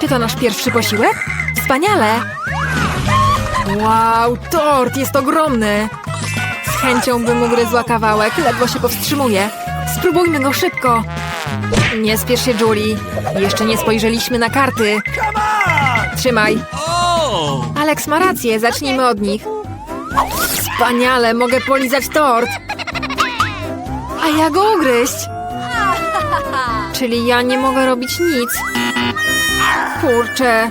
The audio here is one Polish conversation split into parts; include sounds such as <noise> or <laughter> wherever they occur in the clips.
Czy to nasz pierwszy posiłek? Wspaniale! Wow, tort jest ogromny! Z chęcią bym ugryzła kawałek, ledwo się powstrzymuję. Spróbujmy go szybko! Nie spiesz się, Julie. Jeszcze nie spojrzeliśmy na karty. Trzymaj. Alex ma rację, zacznijmy od nich. Wspaniale, mogę polizać tort. A ja go ugryźć. Czyli ja nie mogę robić nic. Kurczę.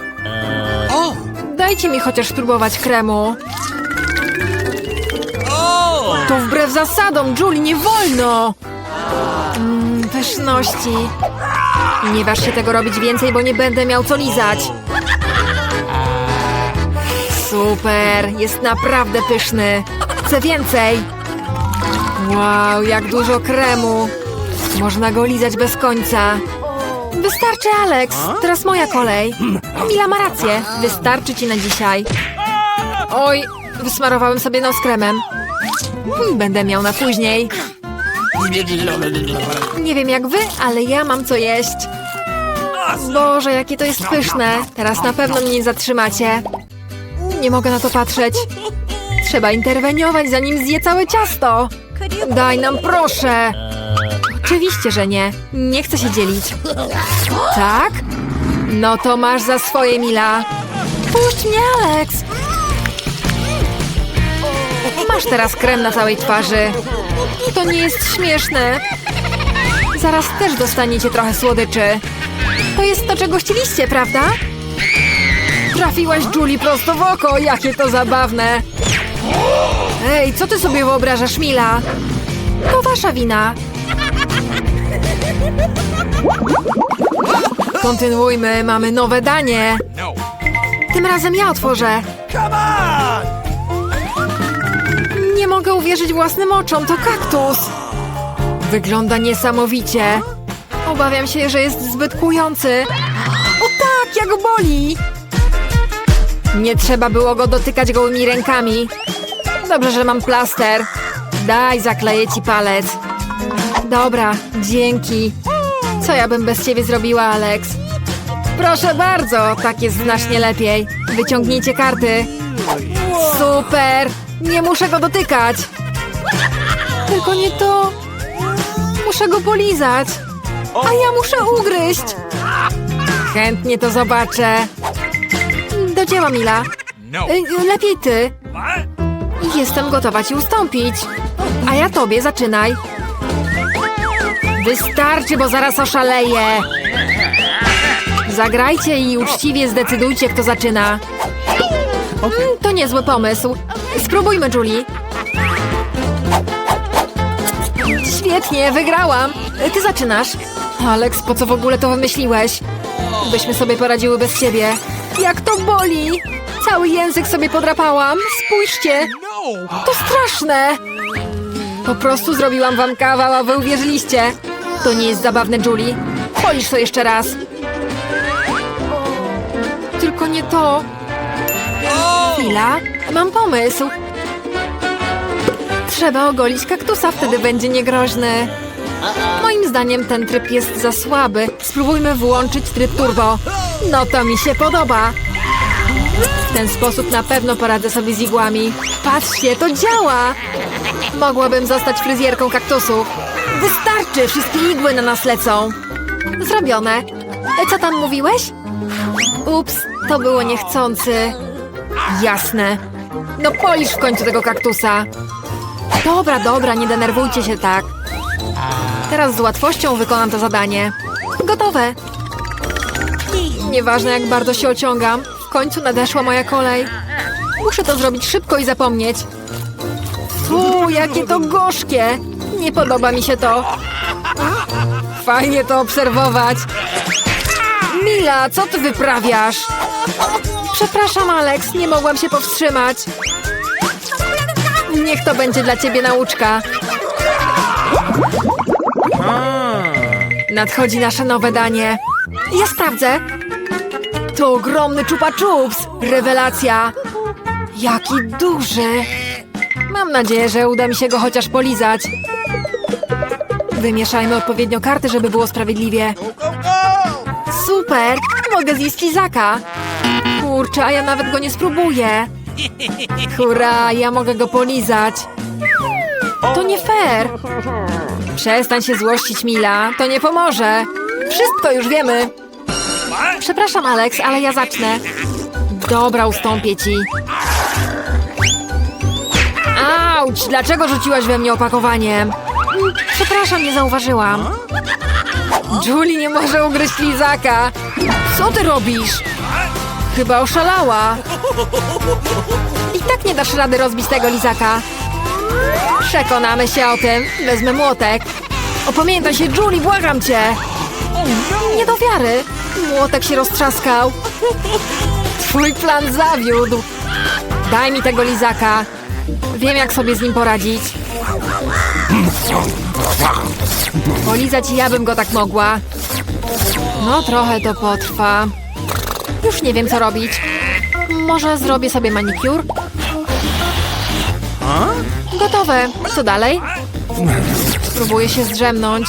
Dajcie mi chociaż spróbować kremu. To wbrew zasadom, Julie, nie wolno! Mmm, pyszności. Nie waż się tego robić więcej, bo nie będę miał co lizać. Super, jest naprawdę pyszny. Chcę więcej. Wow, jak dużo kremu. Można go lizać bez końca. Wystarczy, Alex. Teraz moja kolej. Mila ma rację. Wystarczy ci na dzisiaj. Oj, wysmarowałem sobie nos kremem. Hmm, Będę miał na później. Nie wiem jak wy, ale ja mam co jeść. Boże, jakie to jest pyszne. Teraz na pewno mnie nie zatrzymacie. Nie mogę na to patrzeć. Trzeba interweniować, zanim zje całe ciasto. Daj nam, proszę. Oczywiście, że nie. Nie chcę się dzielić. Tak? No to masz za swoje, Mila. Puść mnie, Alex. Masz teraz krem na całej twarzy. To nie jest śmieszne. Zaraz też dostaniecie trochę słodyczy. To jest to, czego chcieliście, prawda? Trafiłaś Julie prosto w oko, jakie to zabawne. Ej, co ty sobie wyobrażasz, Mila? To wasza wina. Kontynuujmy, mamy nowe danie. Tym razem ja otworzę. Nie mogę uwierzyć własnym oczom, to kaktus. Wygląda niesamowicie. Obawiam się, że jest zbyt kłujący. O tak, jak boli! Nie trzeba było go dotykać gołymi rękami. Dobrze, że mam plaster. Daj, zakleję ci palec. Dobra, dzięki. Co ja bym bez ciebie zrobiła, Alex? Proszę bardzo, tak jest znacznie lepiej. Wyciągnijcie karty. Super! Nie muszę go dotykać. Tylko nie to. Muszę go polizać. A ja muszę ugryźć. Chętnie to zobaczę. Do dzieła, Mila. Y, Lepiej ty. Jestem gotowa ci ustąpić. A ja tobie zaczynaj. Wystarczy, bo zaraz oszaleję. Zagrajcie i uczciwie zdecydujcie, kto zaczyna. Mm, to niezły pomysł. Spróbujmy, Julie. Świetnie, wygrałam. Ty zaczynasz. Alex, po co w ogóle to wymyśliłeś? Byśmy sobie poradziły bez ciebie. Jak to boli! Cały język sobie podrapałam. Spójrzcie. To straszne. Po prostu zrobiłam wam kawał, a wy uwierzyliście. To nie jest zabawne, Julie. Polisz to jeszcze raz. Tylko nie to. Chwila, mam pomysł. Trzeba ogolić kaktusa, wtedy będzie niegroźny. Moim zdaniem ten tryb jest za słaby. Spróbujmy włączyć tryb turbo. No to mi się podoba. W ten sposób na pewno poradzę sobie z igłami. Patrzcie, to działa! Mogłabym zostać fryzjerką kaktusów. Wystarczy, wszystkie igły na nas lecą. Zrobione. E, Co tam mówiłeś? Ups, to było niechcący. Jasne. No polisz w końcu tego kaktusa. Dobra, dobra, nie denerwujcie się tak. Teraz z łatwością wykonam to zadanie. Gotowe. Nieważne jak bardzo się ociągam, w końcu nadeszła moja kolej. Muszę to zrobić szybko i zapomnieć. Fu, jakie to gorzkie! Nie podoba mi się to. Fajnie to obserwować. Mila, co ty wyprawiasz? Przepraszam, Alex, nie mogłam się powstrzymać. Niech to będzie dla ciebie nauczka. Nadchodzi nasze nowe danie. Ja sprawdzę. To ogromny czupa czups. Rewelacja. Jaki duży. Mam nadzieję, że uda mi się go chociaż polizać. Wymieszajmy odpowiednio karty, żeby było sprawiedliwie. Super! mogę zjeść lizaka. Kurczę, a ja nawet go nie spróbuję. Hurra, ja mogę go polizać. To nie fair. Przestań się złościć, Mila. To nie pomoże. Wszystko już wiemy. Przepraszam, Alex, ale ja zacznę. Dobra, ustąpię ci. Auć! Dlaczego rzuciłaś we mnie opakowaniem? Przepraszam, nie zauważyłam. Julie nie może ugryźć lizaka. Co ty robisz? Chyba oszalała. I tak nie dasz rady rozbić tego lizaka. Przekonamy się o tym. Wezmę młotek. Opamiętaj się, Julie, błagam cię. Nie do wiary. Młotek się roztrzaskał. Twój plan zawiódł. Daj mi tego lizaka. Wiem, jak sobie z nim poradzić. Polizać ja bym go tak mogła. No, trochę to potrwa. Już nie wiem, co robić. Może zrobię sobie manikur? Gotowe. Co dalej? Spróbuję się zdrzemnąć.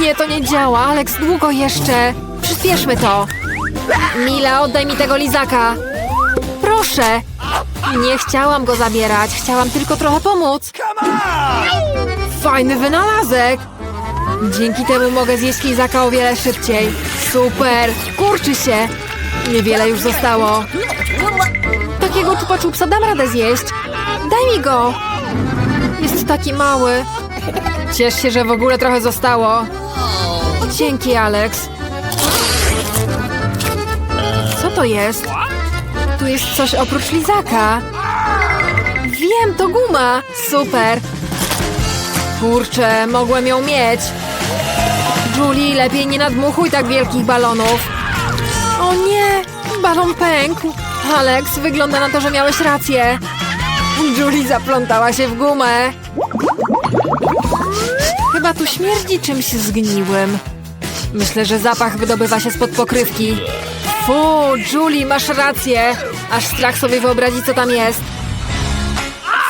Nie, to nie działa. Alex, długo jeszcze. Przyspieszmy to. Mila, oddaj mi tego lizaka. Proszę. Nie chciałam go zabierać. Chciałam tylko trochę pomóc. Fajny wynalazek. Dzięki temu mogę zjeść lizaka o wiele szybciej. Super. Kurczy się. Niewiele już zostało. Takiego czupa czupsa dam radę zjeść. Daj mi go. Jest taki mały. Ciesz się, że w ogóle trochę zostało. Dzięki, Alex. Co to jest? Tu jest coś oprócz lizaka. Wiem, to guma. Super. Kurczę, mogłem ją mieć. Julie, lepiej nie nadmuchuj tak wielkich balonów. O nie, balon pękł. Alex, wygląda na to, że miałeś rację. Julie zaplątała się w gumę. Chyba tu śmierdzi czymś zgniłym. Myślę, że zapach wydobywa się spod pokrywki. Fu, Julie, masz rację. Aż strach sobie wyobrazić, co tam jest.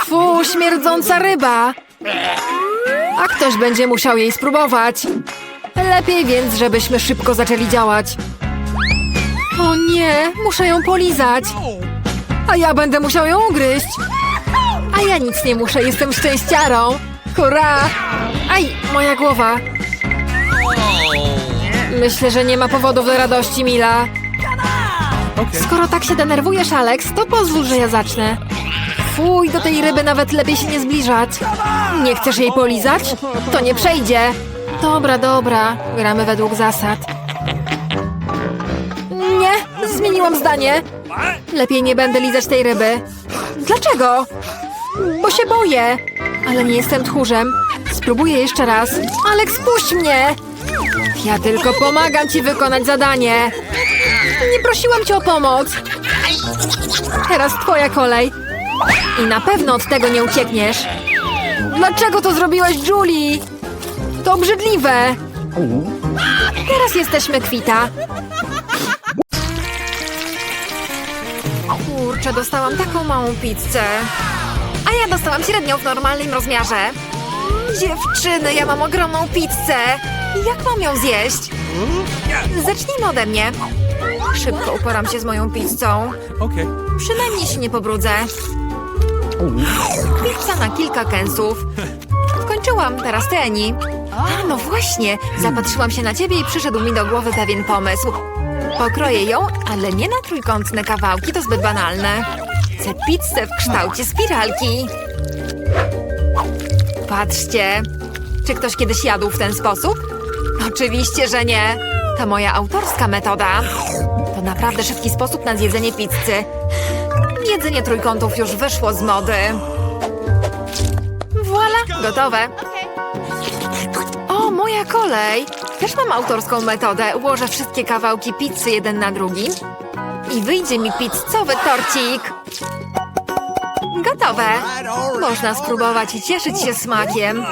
Fu, śmierdząca ryba. A ktoś będzie musiał jej spróbować. Lepiej więc, żebyśmy szybko zaczęli działać. O nie, muszę ją polizać. A ja będę musiał ją ugryźć. A ja nic nie muszę, jestem szczęściarą. Hurra! Aj, moja głowa. Myślę, że nie ma powodów do radości, Mila. Skoro tak się denerwujesz, Alex, to pozwól, że ja zacznę. Fuj, do tej ryby nawet lepiej się nie zbliżać. Nie chcesz jej polizać? To nie przejdzie. Dobra, dobra. Gramy według zasad. Nie, zmieniłam zdanie. Lepiej nie będę lizać tej ryby. Dlaczego? Bo się boję. Ale nie jestem tchórzem. Spróbuję jeszcze raz. Aleks, puść mnie! Ja tylko pomagam ci wykonać zadanie. Nie prosiłam cię o pomoc. Teraz twoja kolej. I na pewno od tego nie uciekniesz. Dlaczego to zrobiłaś, Julie? To obrzydliwe. Teraz jesteśmy kwita. Kurczę, dostałam taką małą pizzę. A ja dostałam średnią w normalnym rozmiarze. Dziewczyny, ja mam ogromną pizzę. Jak mam ją zjeść? Zacznijmy ode mnie. Szybko uporam się z moją pizzą. Okay. Przynajmniej się nie pobrudzę. Pizza na kilka kęsów. Skończyłam, teraz ty, Eni. A, no właśnie, zapatrzyłam się na ciebie i przyszedł mi do głowy pewien pomysł. Pokroję ją, ale nie na trójkątne kawałki, to zbyt banalne. Chcę pizzę w kształcie spiralki. Patrzcie. Czy ktoś kiedyś jadł w ten sposób? Oczywiście, że nie. To moja autorska metoda. To naprawdę szybki sposób na zjedzenie pizzy. Jedzenie trójkątów już wyszło z mody. Voila, gotowe. O, moja kolej. Też mam autorską metodę. Ułożę wszystkie kawałki pizzy jeden na drugi. I wyjdzie mi pizzowy torcik. Gotowe. Można spróbować i cieszyć się smakiem.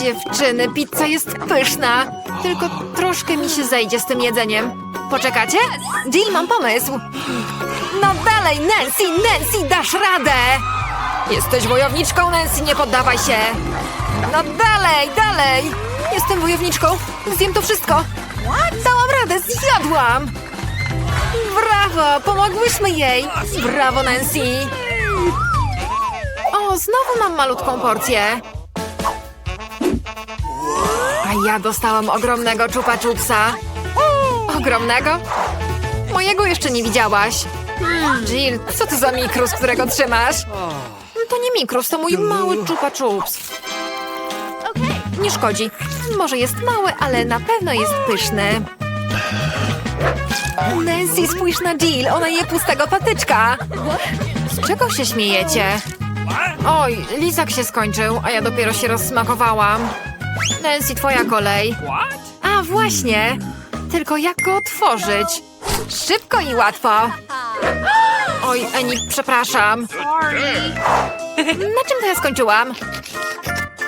Dziewczyny, pizza jest pyszna. Tylko troszkę mi się zejdzie z tym jedzeniem. Poczekacie? Jill, mam pomysł. No dalej, Nancy, Nancy, dasz radę! Jesteś wojowniczką, Nancy, nie poddawaj się. No dalej, dalej! Jestem wojowniczką. Zjem to wszystko. Dałam radę, zjadłam! Brawo, pomogłyśmy jej! Brawo, Nancy! O, znowu mam malutką porcję. Ja dostałam ogromnego czupa czupsa. Ogromnego? Mojego jeszcze nie widziałaś. Jill, co to za mikrus, którego trzymasz? To nie mikrus, to mój mały czupa czups. Nie szkodzi. Może jest mały, ale na pewno jest pyszny. Nancy, spójrz na Jill, ona je pustego patyczka. Z czego się śmiejecie? Oj, lizak się skończył, a ja dopiero się rozsmakowałam. Nancy, twoja kolej. A, właśnie. Tylko jak go otworzyć? Szybko i łatwo. Oj, Eni, przepraszam. Na czym to ja skończyłam?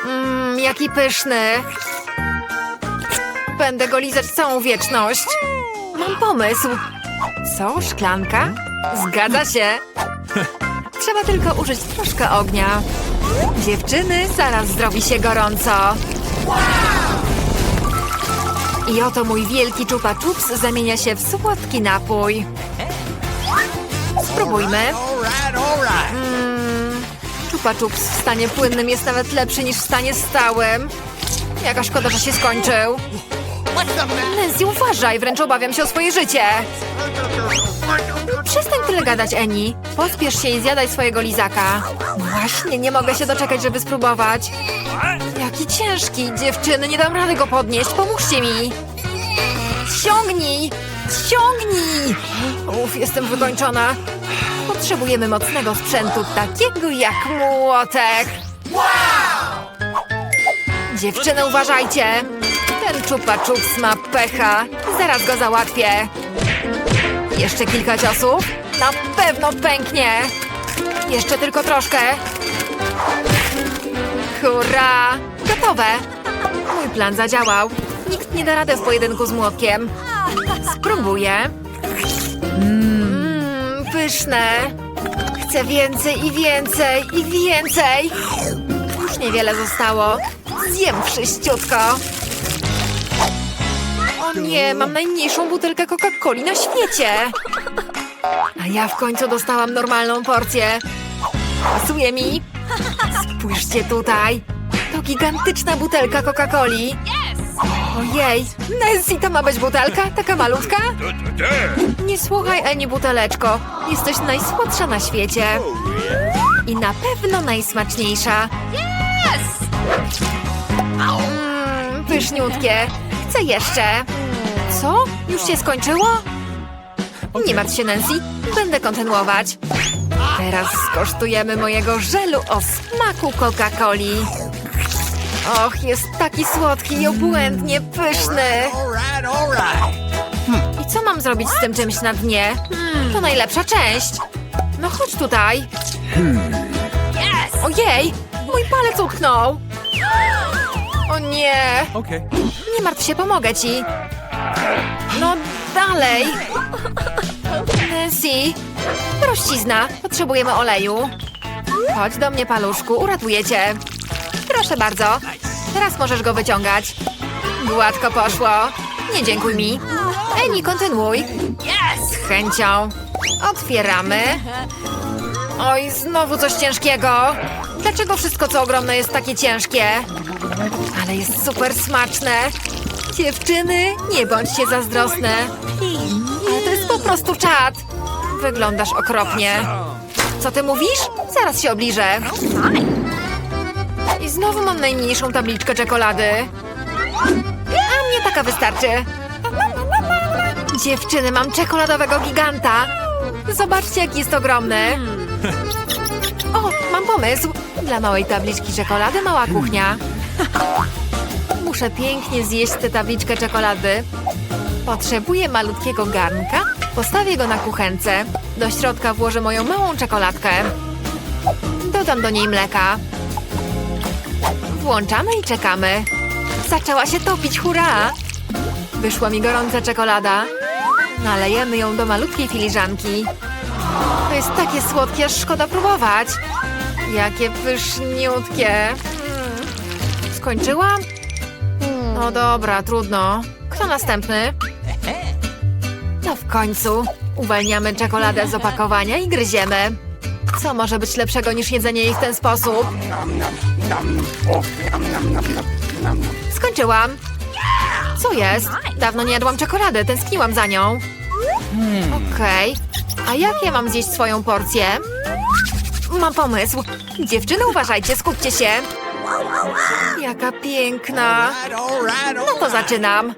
Mmm, jaki pyszny. Będę go lizać całą wieczność. Mam pomysł. Co, szklanka? Zgadza się. Trzeba tylko użyć troszkę ognia. Dziewczyny, zaraz zrobi się gorąco. I oto mój wielki czupa czups zamienia się w słodki napój. Spróbujmy. Mm, czupa czups w stanie płynnym jest nawet lepszy niż w stanie stałym. Jaka szkoda, że się skończył. Nancy, uważaj, wręcz obawiam się o swoje życie. Przestań tyle gadać, Eni. Pospiesz się i zjadaj swojego lizaka. Właśnie, nie mogę się doczekać, żeby spróbować. Jaki ciężki. Dziewczyny, nie dam rady go podnieść. Pomóżcie mi. Ciągnij! Ciągnij! Uf, jestem wykończona. Potrzebujemy mocnego sprzętu, takiego jak młotek. Dziewczyny, uważajcie. Ten czupa czups ma pecha. Zaraz go załatwię. Jeszcze kilka ciosów. Na pewno pęknie. Jeszcze tylko troszkę. Hurra! Gotowe. Mój plan zadziałał. Nikt nie da rady w pojedynku z młotkiem. Spróbuję. Mmm, pyszne. Chcę więcej i więcej i więcej. Już niewiele zostało. Zjem wszyściutko. O nie, mam najmniejszą butelkę Coca-Coli na świecie. A ja w końcu dostałam normalną porcję. Pasuje mi. Spójrzcie tutaj. To gigantyczna butelka Coca-Coli. Ojej, Nancy, to ma być butelka? Taka malutka? Nie słuchaj, Eni, buteleczko. Jesteś najsłodsza na świecie. I na pewno najsmaczniejsza. Mmm, pyszniutkie. Chcę jeszcze. Co? Już się skończyło? Nie martw się, Nancy. Będę kontynuować. Teraz skosztujemy mojego żelu o smaku Coca-Coli. Och, jest taki słodki i obłędnie pyszny. I co mam zrobić z tym czymś na dnie? To najlepsza część. No chodź tutaj. Ojej, mój palec utknął. O nie. Nie martw się, pomogę ci. No dalej. Nancy, prościzna. Potrzebujemy oleju. Chodź do mnie, paluszku, uratuję cię. Proszę bardzo. Teraz możesz go wyciągać. Gładko poszło. Nie dziękuj mi. Eni, kontynuuj. Z chęcią. Otwieramy. Oj, znowu coś ciężkiego. Dlaczego wszystko, co ogromne, jest takie ciężkie? Ale jest super smaczne. Dziewczyny, nie bądźcie zazdrosne. Ale to jest po prostu czad. Wyglądasz okropnie. Co ty mówisz? Zaraz się obliżę. Znowu mam najmniejszą tabliczkę czekolady. A mnie taka wystarczy. Dziewczyny, mam czekoladowego giganta. Zobaczcie, jaki jest ogromny. O, mam pomysł. Dla małej tabliczki czekolady mała kuchnia. Muszę pięknie zjeść tę tabliczkę czekolady. Potrzebuję malutkiego garnka. Postawię go na kuchence. Do środka włożę moją małą czekoladkę. Dodam do niej mleka. Włączamy i czekamy. Zaczęła się topić, hurra! Wyszła mi gorąca czekolada. Nalejemy ją do malutkiej filiżanki. To jest takie słodkie, aż szkoda próbować. Jakie pyszniutkie. Mm. Skończyłam? No dobra, trudno. Kto następny? No w końcu. Uwalniamy czekoladę z opakowania i gryziemy. Co może być lepszego niż jedzenie jej w ten sposób? Skończyłam. Co jest? Dawno nie jadłam czekolady, tęskniłam za nią. Okej. A jak ja mam zjeść swoją porcję? Mam pomysł. Dziewczyny, uważajcie, skupcie się. Jaka piękna. No to zaczynam.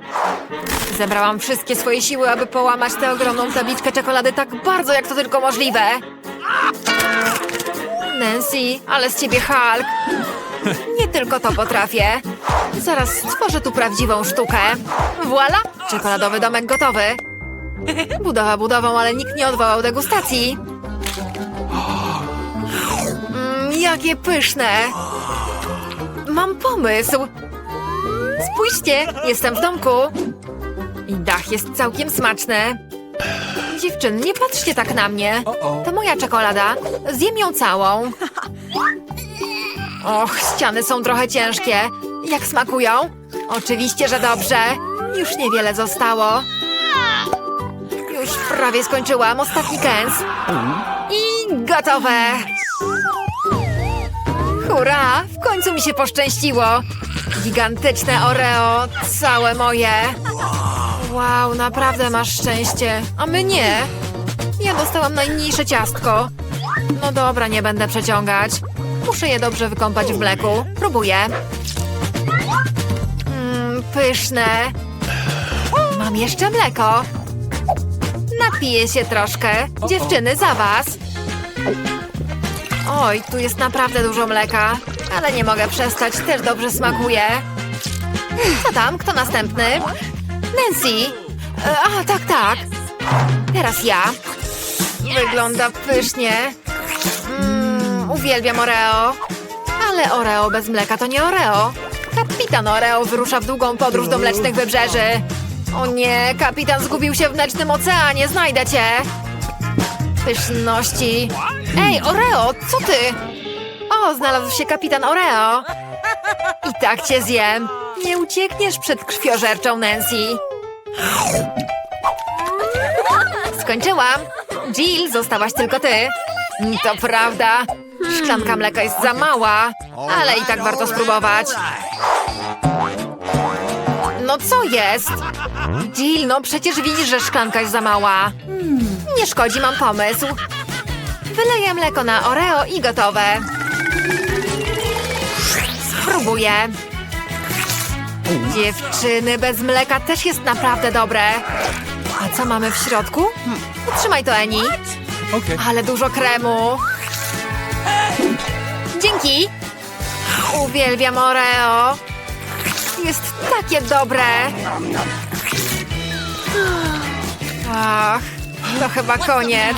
Zebrałam wszystkie swoje siły, aby połamać tę ogromną tabliczkę czekolady tak bardzo, jak to tylko możliwe. Nancy, ale z ciebie Hulk. Nie tylko to potrafię. Zaraz stworzę tu prawdziwą sztukę. Voila! Czekoladowy domek gotowy. <laughs> Budowa budową, ale nikt nie odwołał degustacji. Mm, jakie pyszne! Mam pomysł. Spójrzcie, jestem w domku. I dach jest całkiem smaczny. Dziewczyny, nie patrzcie tak na mnie. To moja czekolada. Zjem ją całą. <laughs> Och, ściany są trochę ciężkie. Jak smakują? Oczywiście, że dobrze. Już niewiele zostało. Już prawie skończyłam. Ostatni kęs. I gotowe. Hurra! W końcu mi się poszczęściło. Gigantyczne Oreo, całe moje. Wow, naprawdę masz szczęście. A my nie. Ja dostałam najmniejsze ciastko. No dobra, nie będę przeciągać. Muszę je dobrze wykąpać w mleku. Próbuję. Mmm, pyszne. Mam jeszcze mleko. Napiję się troszkę. Dziewczyny, za was. Oj, tu jest naprawdę dużo mleka. Ale nie mogę przestać, też dobrze smakuje. Co tam? Kto następny? Nancy! E, A, tak, tak. Teraz ja. Wygląda pysznie. Uwielbiam Oreo. Ale Oreo bez mleka to nie Oreo. Kapitan Oreo wyrusza w długą podróż do mlecznych wybrzeży. O nie, kapitan zgubił się w mlecznym oceanie, znajdę cię. Pyszności. Ej, Oreo, co ty? O, znalazł się kapitan Oreo. I tak cię zjem. Nie uciekniesz przed krwiożerczą Nancy. Skończyłam. Jill, zostałaś tylko ty. To prawda. Szklanka mleka jest za mała, ale i tak warto spróbować. No co jest? Jill, no przecież widzisz, że szklanka jest za mała. Nie szkodzi, mam pomysł. Wyleję mleko na Oreo i gotowe. Spróbuję. Dziewczyny, bez mleka też jest naprawdę dobre. A co mamy w środku? Utrzymaj to, Eni. Ale dużo kremu. Dzięki. Uwielbiam Oreo. Jest takie dobre. Ach, to chyba koniec.